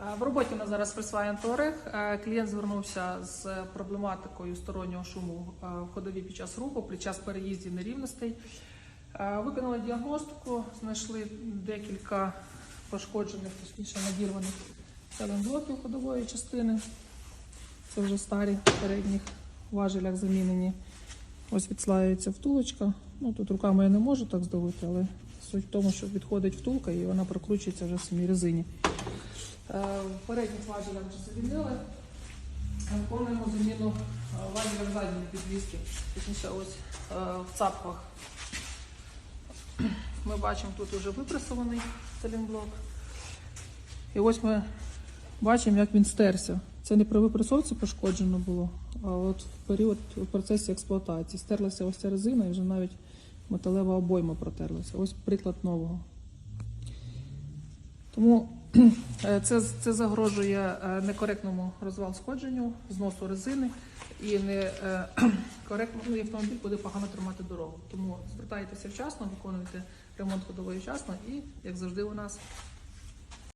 Е, В роботі нас зараз присваєн Туарег. Е, Клієнт звернувся з проблематикою стороннього шуму е, в ходові під час руху, під час переїздів нерівностей. Виконали діагностику, знайшли декілька пошкоджених, точніше надірваних блоків ходової частини. Це вже старі в передніх важелях замінені. Ось відслаюється втулочка. Ну, тут руками я не можу так здавити, але суть в тому, що відходить втулка і вона прокручується вже в самій резині. Е, передніх важелях вже замінили. Е, Виконуємо заміну е, важелів задньої підвіски, точніше ось е, в цапках. Ми бачимо, тут вже випресований сталінблок. І ось ми бачимо, як він стерся. Це не при випресовці пошкоджено було, а от в період в процесі експлуатації. Стерлася ось ця резина і вже навіть металева обойма протерлася. Ось приклад нового. Тому е, це, це загрожує е, некоректному розвал сходженню, зносу резини і не е, автомобіль буде погано тримати дорогу. Тому звертайтеся вчасно, виконуйте ремонт ходової вчасно і, як завжди, у нас